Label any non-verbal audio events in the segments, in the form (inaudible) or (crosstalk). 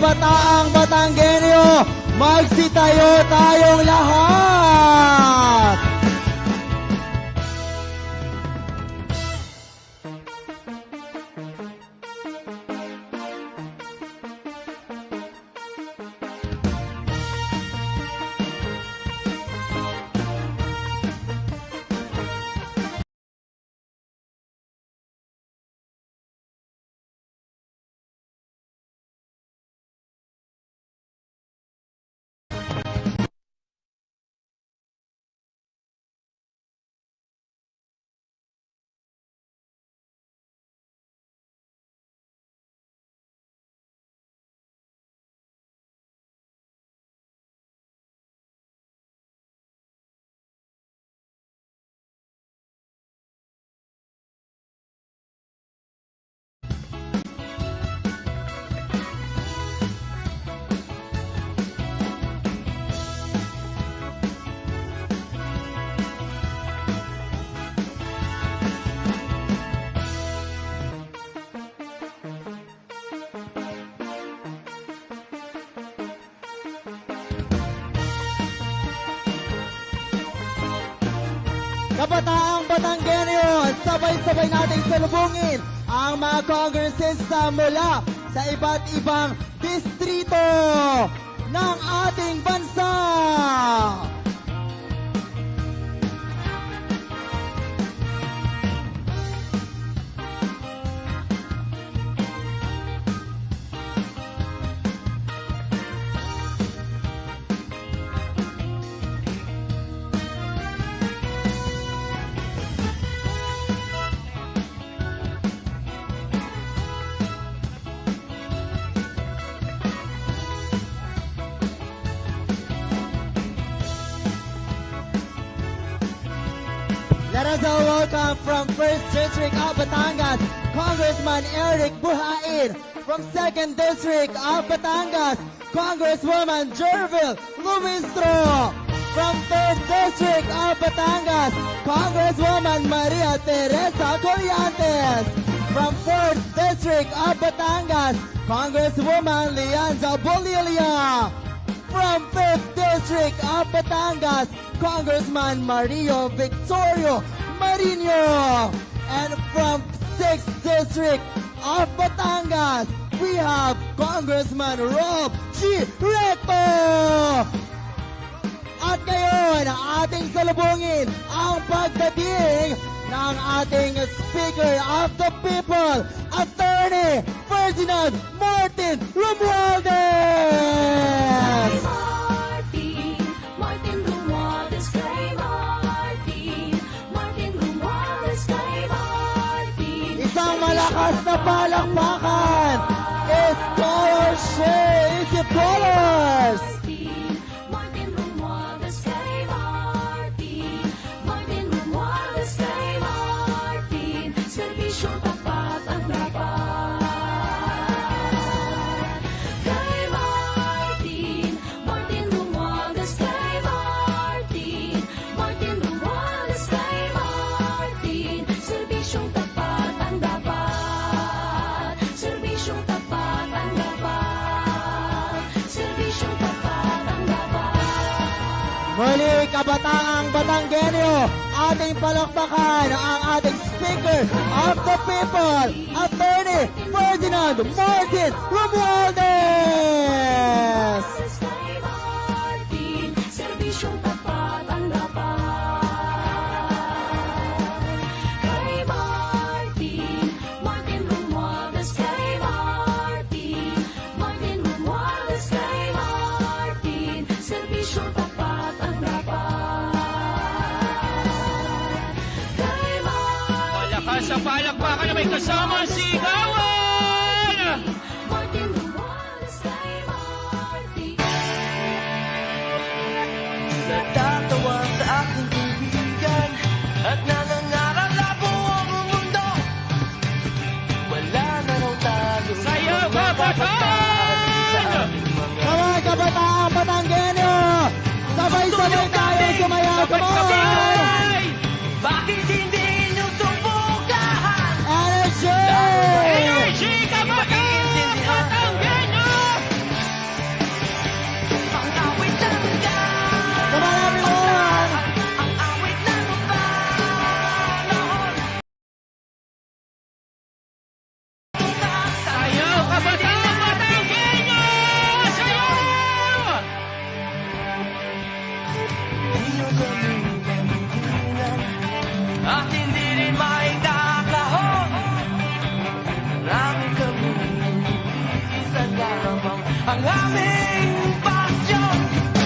Kabataang Batanggenyo, magsitayo tayong lahat! Kabataang Batanggenyo, sabay-sabay nating salubungin ang mga kongresista mula sa iba't ibang distrito ng ating bansa. Let us all welcome from 1st District of Batangas, Congressman Eric Buhain. From 2nd District of Batangas, Congresswoman Jervil Lumistro. From 3rd District of Batangas, Congresswoman Maria Teresa Colliantes. From 4th District of Batangas, Congresswoman Lianza Bolilia. From 5th District of Batangas, Congressman Mario Victorio Marino. And from 6th District of Batangas, we have Congressman Rob G. Recto. At ngayon, ating salubungin ang pagdating ng ating Speaker of the People, Attorney Ferdinand Martin Romualdez! Martin, Martin Romualdez kay Martin, Martin Romualdez kay Martin. Isang malakas na palakpakan! Scholarship! Isip Colors! Martin, Martin Muli, kabataang Batanggenyo, ating palakpakan ang ating Speaker of the People, Attorney Ferdinand Martin Romualdez! Palakpakan ang aming pasyon,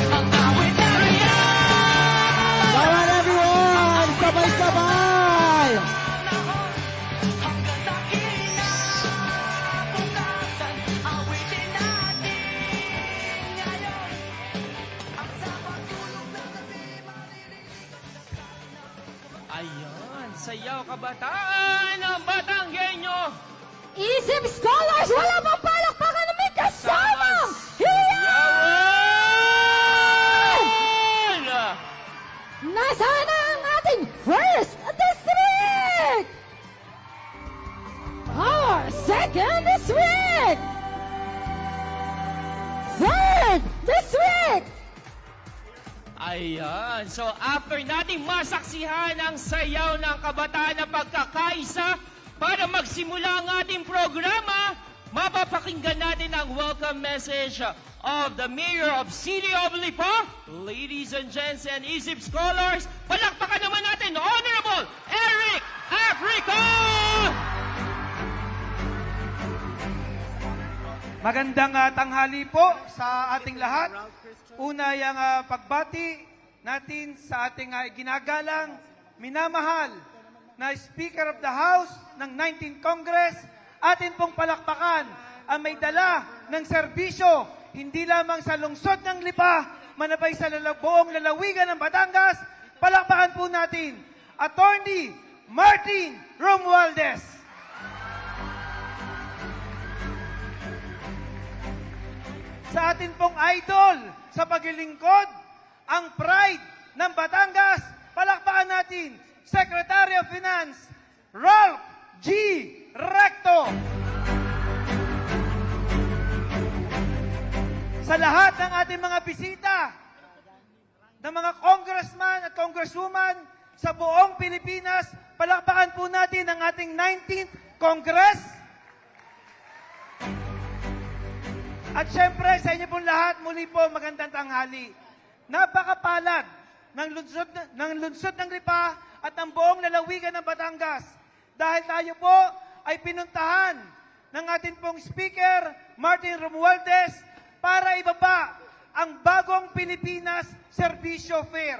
ang awit na riyan. Come on everyone! Sabay-sabay! Ayan, sayaw kabataan ng Batanggenyo. Isip Scholars, wala Ayan. So, after nating masaksihan ang sayaw ng kabataan na pagkakaisa, para magsimula ang ating programa, mapapakinggan natin ang welcome message of the Mayor of City of Lipa. Ladies and gents and ISIP scholars, palakpakan naman natin Honorable Eric Africa! Magandang ah, tanghali po sa ating lahat. Una yung ah, pagbati natin sa ating ah, ginagalang, minamahal na Speaker of the House ng 19th Congress. Atin pong palakpakan ang may dala ng serbisyo hindi lamang sa lungsod ng Lipa, manabay sa buong lalawigan ng Batangas. Palakpakan po natin, Attorney Martin Romualdez. Atin pong idol sa paglilingkod, ang pride ng Batangas. Palakpakan natin, Secretary of Finance, Ralph G. Recto. Sa lahat ng ating mga bisita, ng mga congressman at congresswoman sa buong Pilipinas, palakpakan po natin ang ating 19th Congress. At syempre, sa inyo pong lahat, muli po magandang tanghali. Napakapalad ng lunsod, ng lunsod ng Lipa at ng buong lalawigan ng Batangas. Dahil tayo po ay pinuntahan ng ating pong Speaker, Martin Romualdez, para ibaba ang bagong Pilipinas Servisyo Fair.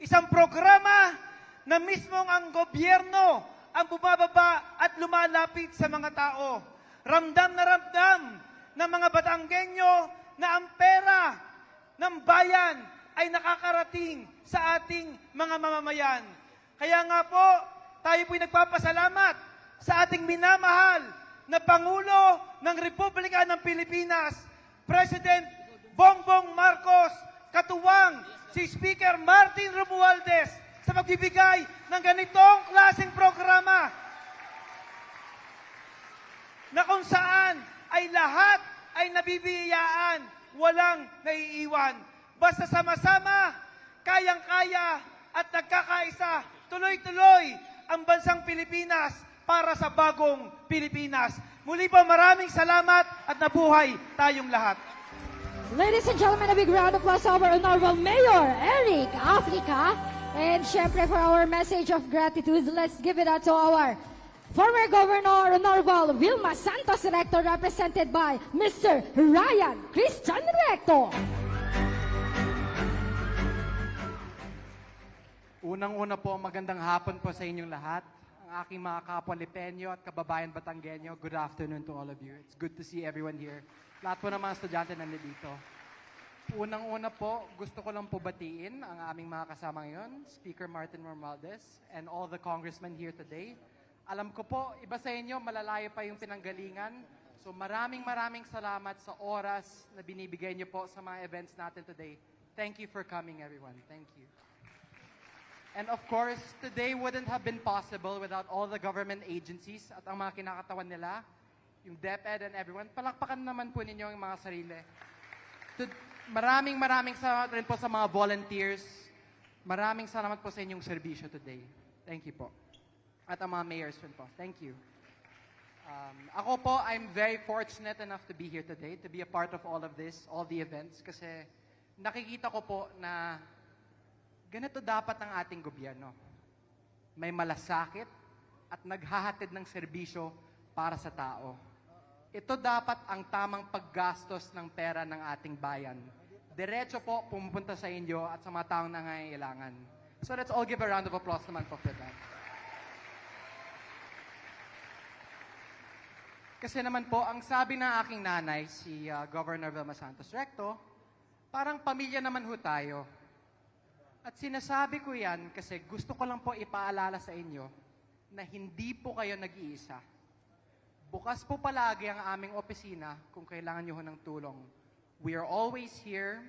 Isang programa na mismong ang gobyerno ang bumababa at lumalapit sa mga tao. Ramdam na ramdam ng mga Batanggenyo na ang pera ng bayan ay nakakarating sa ating mga mamamayan. Kaya nga po, tayo po'y nagpapasalamat sa ating minamahal na Pangulo ng Republika ng Pilipinas, President Bongbong Marcos, katuwang si Speaker Martin Romualdez sa pagbibigay ng ganitong klaseng programa na kung saan ay lahat ay nabibiyayaan, walang naiiwan. Basta sama-sama, kayang-kaya at nagkakaisa, tuloy-tuloy ang bansang Pilipinas para sa bagong Pilipinas. Muli po maraming salamat at nabuhay tayong lahat. Ladies and gentlemen, a big round of applause to our Honorable Mayor, Eric Africa. And syempre for our message of gratitude, let's give it out to our former Governor, Honorable Vilma Santos Recto, represented by Mr. Ryan Christian Recto. Unang-una po, magandang hapon po sa inyong lahat. Ang aking mga kapwa Lipenyo at kababayan Batanggenyo, good afternoon to all of you. It's good to see everyone here. Lahat po ng mga estudyante nandito. Unang-una po, gusto ko lang po batiin ang aming mga kasama ngayon, Speaker Martin Romualdez, and all the congressmen here today. Alam ko po, iba sa inyo, malalayo pa yung pinanggalingan. So maraming maraming salamat sa oras na binibigay niyo po sa mga events natin today. Thank you for coming, everyone. Thank you. And of course, today wouldn't have been possible without all the government agencies at ang mga kinakatawan nila, yung DepEd and everyone. Palakpakan naman po ninyo ang mga sarili. To, maraming maraming salamat rin po sa mga volunteers. Maraming salamat po sa inyong serbisyo today. Thank you po. At ang mga mayors rin po. Thank you. Um, ako po, I'm very fortunate enough to be here today, to be a part of all of this, all the events, kasi nakikita ko po na ganito dapat ang ating gobyerno. May malasakit at naghahatid ng serbisyo para sa tao. Ito dapat ang tamang paggastos ng pera ng ating bayan. Diretso po pumupunta sa inyo at sa mga taong nangangailangan. So let's all give a round of applause naman po for that. Kasi naman po, ang sabi ng aking nanay, si uh, Governor Vilma Santos Recto, parang pamilya naman ho tayo. At sinasabi ko yan kasi gusto ko lang po ipaalala sa inyo na hindi po kayo nag-iisa. Bukas po palagi ang aming opisina kung kailangan nyo ho ng tulong. We are always here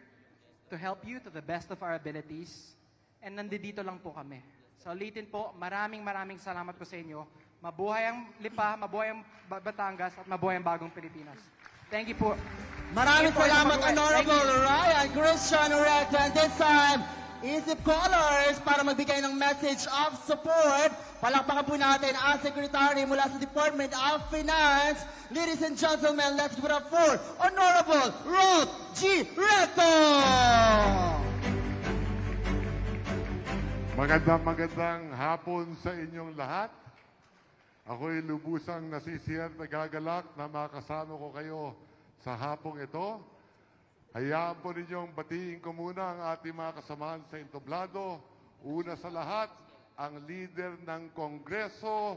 to help you to the best of our abilities. And nandito lang po kami. So ulitin po, maraming maraming salamat po sa inyo. Mabuhay ang Lipa, mabuhay ang Ba- Batangas, at mabuhay ang Bagong Pilipinas. Thank you po. Maraming salamat. Honorable Ryan Christian Recto. And this time, isip callers para magbigay ng message of support. Palakpakan po natin ang Secretary mula sa Department of Finance. Ladies and gentlemen, let's give it up for Honorable Ruth G. Recto! Magandang magandang hapon sa inyong lahat. Ako'y lubusang nasisiyan at nagagalak na makasama ko kayo sa hapong ito. Hayaan po ninyong batiin ko muna ang ating mga kasamahan sa Intoblado. Una sa lahat, ang leader ng Kongreso,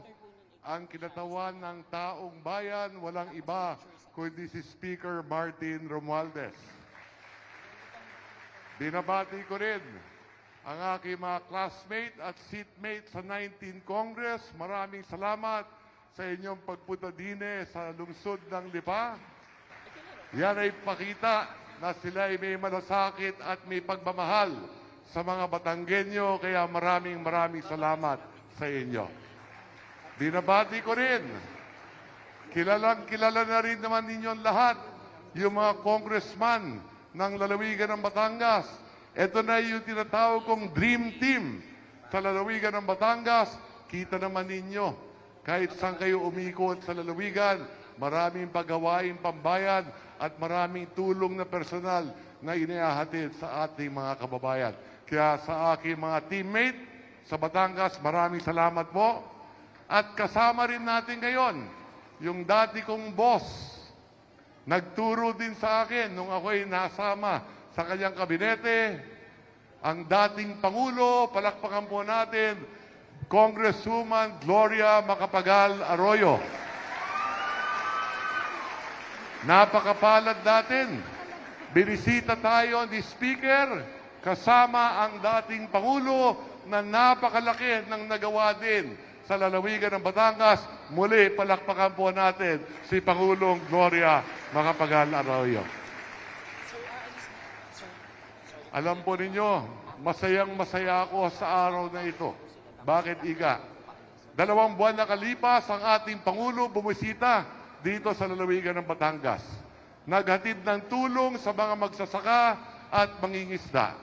ang kinatawan ng taong bayan, walang iba kundi si Speaker Martin Romualdez. Binabati ko rin ang aking mga classmate at seatmate sa 19 Congress. Maraming salamat sa inyong pagpunta dine sa lungsod ng Lipa. Yan ay pakita na sila ay may malasakit at may pagmamahal sa mga Batanggenyo. Kaya maraming maraming salamat sa inyo. Binabati ko rin Kilalang kilala na rin naman ninyong lahat yung mga congressman ng lalawigan ng Batangas. Ito na yung tinatawag kong dream team sa lalawigan ng Batangas. Kita naman ninyo, kahit saan kayo umikot sa lalawigan, maraming paggawaing pambayan at maraming tulong na personal na inihahatid sa ating mga kababayan. Kaya sa aking mga teammate sa Batangas, maraming salamat po. At kasama rin natin ngayon, yung dati kong boss, nagturo din sa akin nung ako'y nasama sa kanyang kabinete, ang dating Pangulo, palakpakan po natin, Congresswoman Gloria Macapagal Arroyo. Napakapalad natin. Binisita tayo ni Speaker kasama ang dating Pangulo na napakalaki ng nagawa din sa lalawigan ng Batangas. Muli, palakpakan po natin si Pangulong Gloria Macapagal Arroyo. Alam po ninyo, masayang masaya ako sa araw na ito. Bakit ika? Dalawang buwan nakalipas ang ating Pangulo bumisita dito sa lalawigan ng Batangas. Naghatid ng tulong sa mga magsasaka at mangingisda.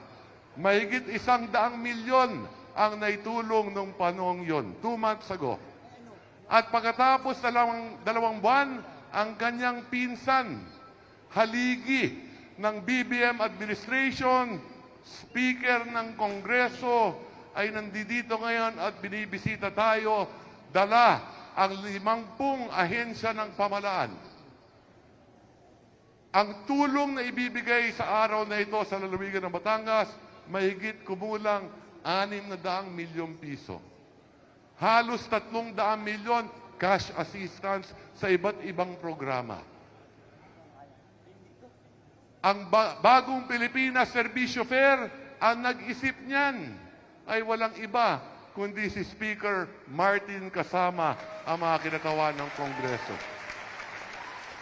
Mahigit isang daang milyon ang naitulong nung panong yon, two months ago. At pagkatapos dalawang, dalawang buwan, ang kanyang pinsan, haligi ng BBM administration, speaker ng Kongreso, ay nandito ngayon at binibisita tayo, dala ang limangpung ahensya ng pamalaan. Ang tulong na ibibigay sa araw na ito sa lalawigan ng Batangas, mahigit kumulang anim na daang milyong piso. Halos tatlong daang milyon cash assistance sa iba't ibang programa. Ang ba- bagong Pilipinas Servisyo Fair, ang nag-isip niyan ay walang iba kundi si Speaker Martin kasama ang mga kinatawan ng Kongreso.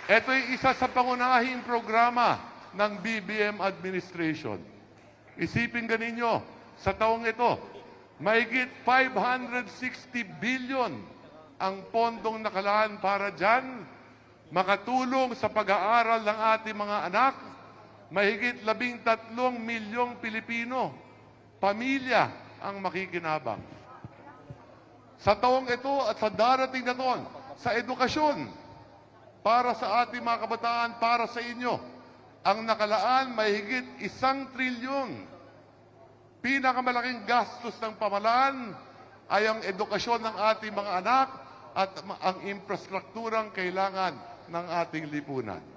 Ito ay isa sa pangunahing programa ng BBM administration. Isipin ganinyo, sa taong ito, mahigit 560 billion ang pondong nakalaan para dyan, makatulong sa pag-aaral ng ating mga anak, mahigit labing tatlong milyong Pilipino, pamilya ang makikinabang. Sa taong ito at sa darating na taon, sa edukasyon, para sa ating mga kabataan, para sa inyo, ang nakalaan mahigit isang trilyon. Pinakamalaking gastos ng pamalaan ay ang edukasyon ng ating mga anak at ang infrastrukturang kailangan ng ating lipunan.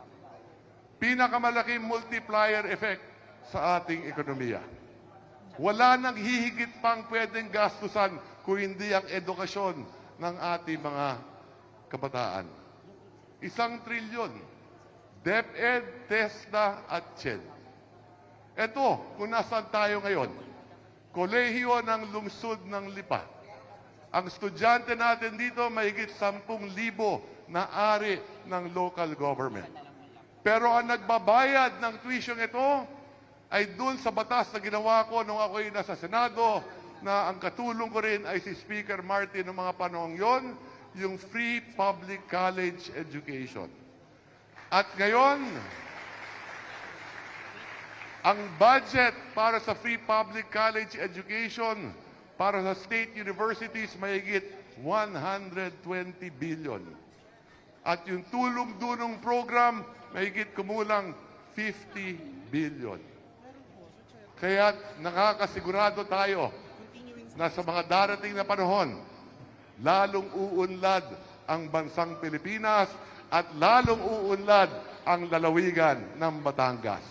Pinakamalaking multiplier effect sa ating ekonomiya. Wala nang hihigit pang pwedeng gastusan kung hindi ang edukasyon ng ating mga kabataan. Isang trilyon. DepEd, TESDA at CHED. Ito, kung nasaan tayo ngayon, kolehiyo ng lungsod ng Lipa. Ang estudyante natin dito, mahigit 10,000 na ari ng local government. Pero ang nagbabayad ng tuition ito ay dun sa batas na ginawa ko nung ako'y nasa Senado na ang katulong ko rin ay si Speaker Martin noong mga panahong yon, yung free public college education. At ngayon, ang budget para sa free public college education para sa state universities mahigit 120 billion. At yung tulong-dunong program mahigit kumulang 50 billion. Kaya nakakasigurado tayo na sa mga darating na panahon, lalong uunlad ang bansang Pilipinas at lalong uunlad ang lalawigan ng Batangas.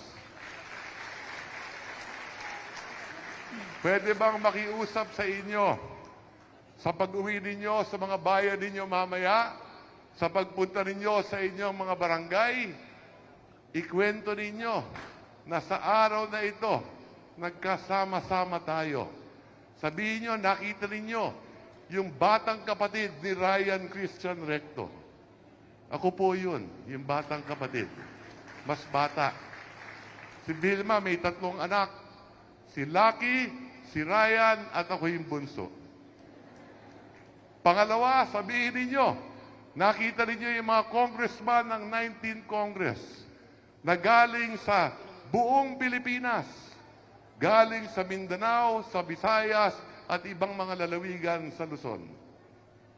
Pwede bang makiusap sa inyo sa pag-uwi ninyo sa mga bayan ninyo mamaya, sa pagpunta ninyo sa inyong mga barangay, ikwento ninyo na sa araw na ito, nagkasama-sama tayo. Sabihin nyo, nakita ninyo yung batang kapatid ni Ryan Christian Recto. Ako po yun, yung batang kapatid. Mas bata. Si Vilma may tatlong anak. Si Lucky, si Ryan, at ako yung bunso. Pangalawa, sabihin ninyo, nakita ninyo yung mga congressman ng 19th Congress na galing sa buong Pilipinas, galing sa Mindanao, sa Visayas, at ibang mga lalawigan sa Luzon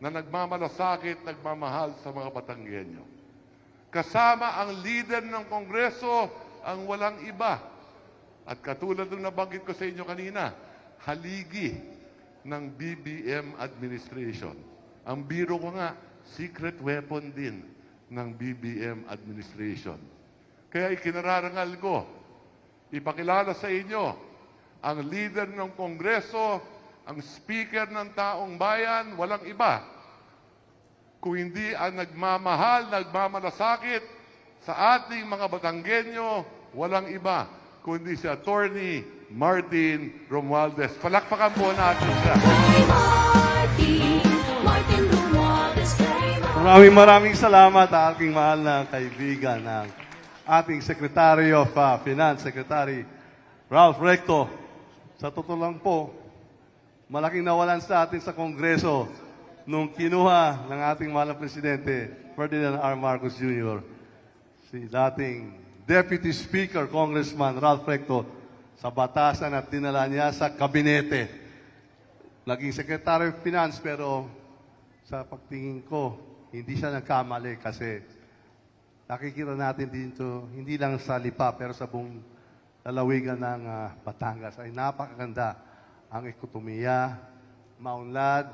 na nagmamalasakit, nagmamahal sa mga Batanggenyo. Kasama ang leader ng Kongreso, ang walang iba. At katulad ng nabanggit ko sa inyo kanina, haligi ng BBM administration. Ang biro ko nga, secret weapon din ng BBM administration. Kaya ikinararangal ko, ipakilala sa inyo ang leader ng Kongreso, ang speaker ng taong bayan, walang iba. Kung hindi ang nagmamahal, nagmamalasakit sa ating mga Batanggenyo, walang iba kundi si Attorney Martin Romualdez. Palakpakan po natin siya. Maraming maraming salamat aking mahal na kaibigan ng ating Secretary of uh, Finance, Secretary Ralph Recto. Sa totoo lang po, malaking nawalan sa atin sa Kongreso nung kinuha ng ating mahal na Presidente, Ferdinand R. Marcos Jr., si dating Deputy Speaker, Congressman Ralph Recto, sa batasan at dinala niya sa kabinete. Naging Secretary of Finance pero sa pagtingin ko, hindi siya nagkamali kasi nakikita natin dito, hindi lang sa Lipa pero sa buong lalawigan ng ah, Batangas ay napakaganda ang ekonomiya, maunlad,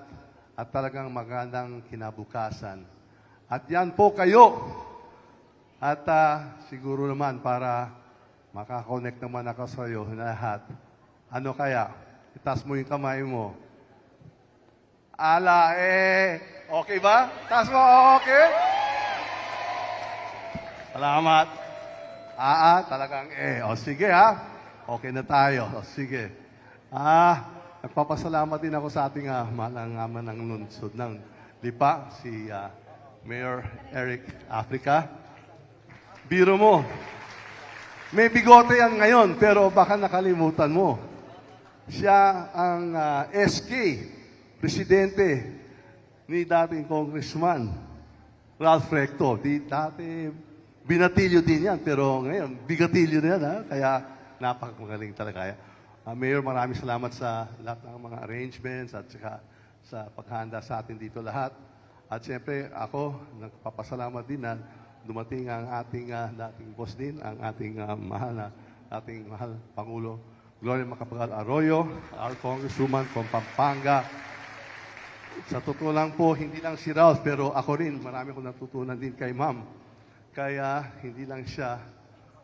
at talagang magandang kinabukasan. At yan po kayo. At ah, siguro naman para makakonect naman ako sa iyo lahat. Ano kaya? Itas mo yung kamay mo. Ala, eh. Okay ba? Taas mo, okay? Salamat. Ah, ah, talagang eh. O sige ha. Okay na tayo. O sige. Ah, nagpapasalamat din ako sa ating uh, malangaman ng lungsod ng Lipa, si ah, Mayor Eric Africa. Biro mo. May bigote yan ngayon, pero baka nakalimutan mo. Siya ang ah, SK, presidente ni dating congressman Ralph Recto. Di, dati binatilyo din yan, pero ngayon bigatilyo na yan. Ha? Kaya napakagaling talaga. Ah, Mayor, maraming salamat sa lahat ng mga arrangements at saka sa paghanda sa atin dito lahat. At siyempre, ako, nagpapasalamat din na dumating ang ating ah, dating boss din, ang ating ah, mahal na, ating mahal Pangulo Gloria Macapagal Arroyo, our Congresswoman from Pampanga. Sa totoo lang po, hindi lang si Ralph, pero ako rin, marami akong natutunan din kay Ma'am. Kaya hindi lang siya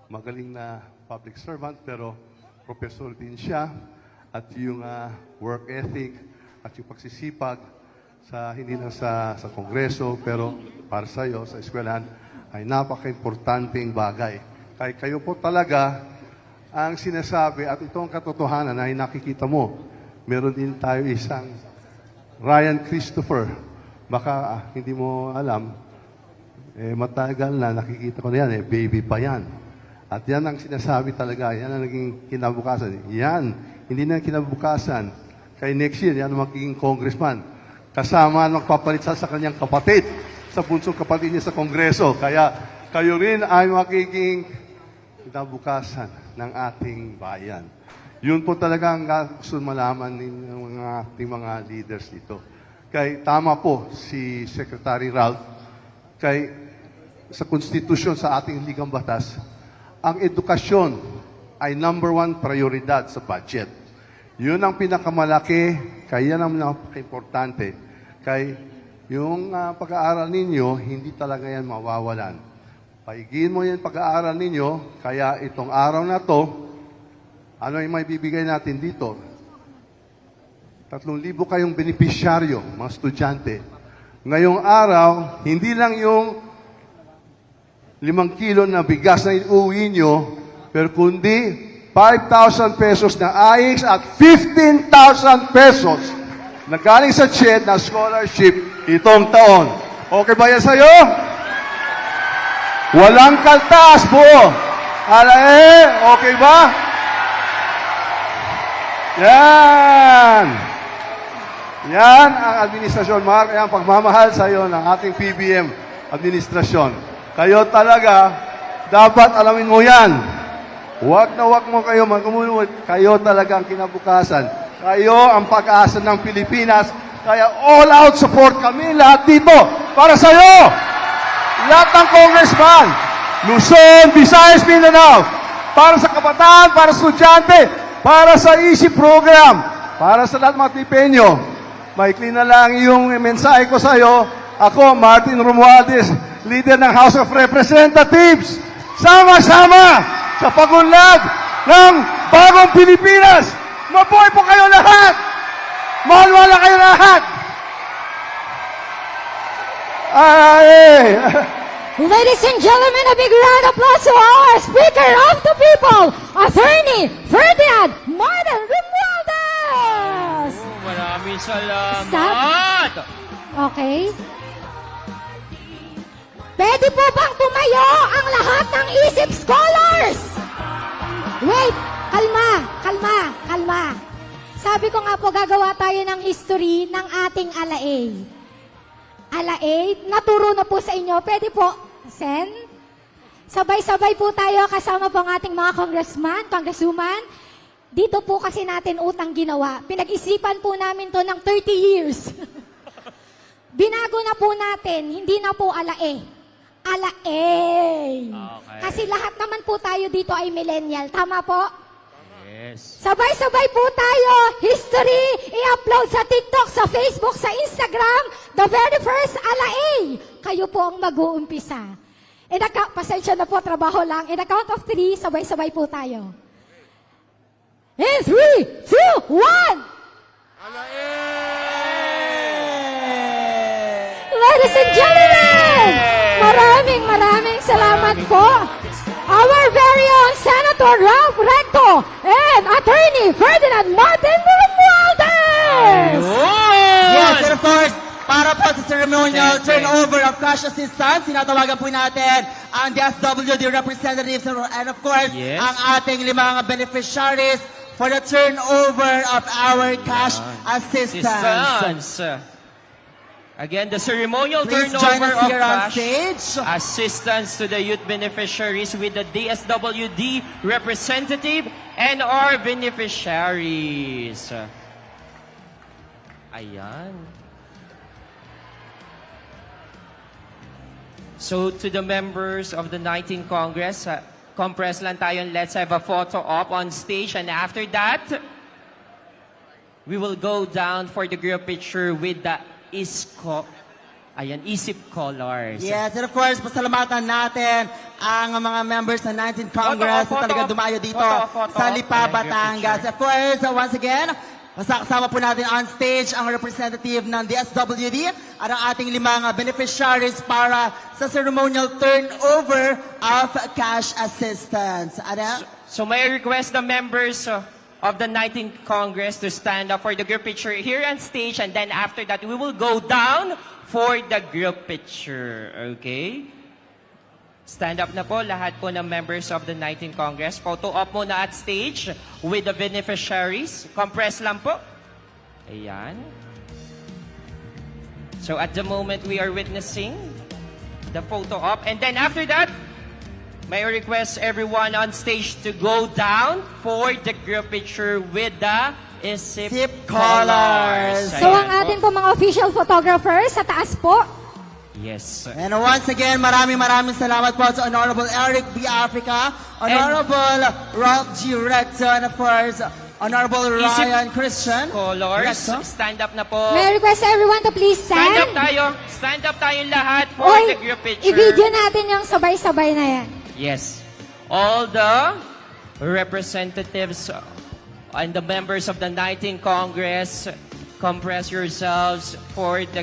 magaling na public servant, pero professor din siya. At yung ah, work ethic at yung pagsisipag sa hindi lang sa, sa kongreso, pero para sa iyo, sa eskwelahan, ay napaka-importanting bagay. Kaya kayo po talaga ang sinasabi at ito ang katotohanan ay nakikita mo. Meron din tayo isang Ryan Christopher. Baka ah, hindi mo alam, eh, matagal na nakikita ko na yan, eh, baby pa yan. At yan ang sinasabi talaga, yan ang naging kinabukasan. Yan, hindi na kinabukasan. Kay next year, yan ang magiging congressman. Kasama ang magpapalit sa, sa kanyang kapatid, sa bunsong kapatid niya sa kongreso. Kaya kayo rin ay magiging kinabukasan ng ating bayan. Yun po talaga ang gusto malaman ng mga ating mga leaders dito. Kay tama po si Secretary Ralph, kay sa konstitusyon sa ating ligang batas, ang edukasyon ay number one prioridad sa budget. Yun ang pinakamalaki, kaya ang napaka-importante. Kay yung ah, pag-aaral ninyo, hindi talaga yan mawawalan. Paigin mo yan pag-aaral ninyo, kaya itong araw na to, ano yung may bibigay natin dito? Tatlong libo kayong benepisyaryo, mga estudyante. Ngayong araw, hindi lang yung limang kilo na bigas na iuwi nyo, pero kundi 5,000 pesos na AIX at 15,000 pesos na galing sa CHED na scholarship itong taon. Okay ba yan sa'yo? Walang kaltas po. Ala eh, okay ba? Yan. Yan ang administrasyon. Yan, pagmamahal sa iyo ng ating PBM administrasyon. Kayo talaga, dapat alamin mo yan. Huwag na huwag mo kayo magkumulot. Kayo talaga ang kinabukasan. Kayo ang pag-asa ng Pilipinas. Kaya all out support kami lahat dito para sa iyo. Lahat ng congressman, Luzon, Visayas, Mindanao, para sa kabataan, para sa estudyante, para sa EASY program, para sa lahat mga tipenyo. Maikli na lang yung mensahe ko sa iyo. Ako, Martin Romualdez, leader ng House of Representatives. Sama-sama sa pagunlad ng bagong Pilipinas. Mabuhay po kayo lahat! Mahal-wala kayo lahat! Ay! (laughs) Ladies and gentlemen, a big round of applause to our Speaker of the People, Attorney Ferdinand Martin Romualdez! Maraming salamat! Okay. Pwede po bang tumayo ang lahat ng isip scholars? Wait, kalma, kalma, kalma. Sabi ko nga po, gagawa tayo ng history ng ating alae. Alae, naturo na po sa inyo. Pwede po, Sen? Sabay-sabay po tayo kasama po ang ating mga congressman, congresswoman. Dito po kasi natin utang ginawa. Pinag-isipan po namin to ng 30 years. (laughs) Binago na po natin, hindi na po alae. Alae. Okay. Kasi lahat naman po tayo dito ay millennial. Tama po? Yes. Sabay-sabay po tayo. History, i-upload sa TikTok, sa Facebook, sa Instagram. The very first alae. Kayo po ang mag-uumpisa. In account, pasensya na po, trabaho lang. In a count of three, sabay-sabay po tayo. In three, two, one! Ladies and gentlemen, maraming maraming salamat po. Our very own Senator Ralph Recto and Attorney Ferdinand Martin Romualdez. Yes, and of course, para po sa ceremonial turnover of cash assistance, sinatawagan po natin ang DSWD representatives and of course, Yes. ang ating limang beneficiaries for the turnover of our cash assistance. Assistance. Again, the ceremonial Please join turnover us of here on cash stage. assistance to the youth beneficiaries with the DSWD representative and our beneficiaries. Ayan. So to the members of the 19th Congress, uh, compress lang tayo and let's have a photo op on stage and after that, we will go down for the group picture with the ISCO Ayan, Isip Colors. Yes, and of course, pasalamatan natin ang mga members ng 19th Congress Photo, na talaga dumayo dito Photo, photo. sa Lipa, Batangas. Of course, once again, kasama po natin on stage ang representative ng DSWD at ang ating limang uh, beneficiaries para sa ceremonial turnover of cash assistance. Ano? So may I request the members uh, of the 19th Congress to stand up for the group picture here on stage and then after that we will go down for the group picture. Okay? Stand up na po lahat po ng members of the 19th Congress. Photo op muna at stage with the beneficiaries. Compress lang po. Ayan. So at the moment we are witnessing the photo op and then after that May I request everyone on stage to go down for the group picture with the Isip, Isip Colors. So ang ating po mga official photographers sa taas po. Yes. And once again, maraming maraming salamat po sa Honorable Eric B. Africa, Honorable Ralph G. Recto, and of course, Honorable Isip Ryan Christian. Colors, Recto. stand up na po. May I request everyone to please Stand up stand. tayo. Stand up tayo lahat for Oy, the group picture. i-video natin yung sabay-sabay na yan. Yes. All the representatives and the members of the 19th Congress, compress yourselves for the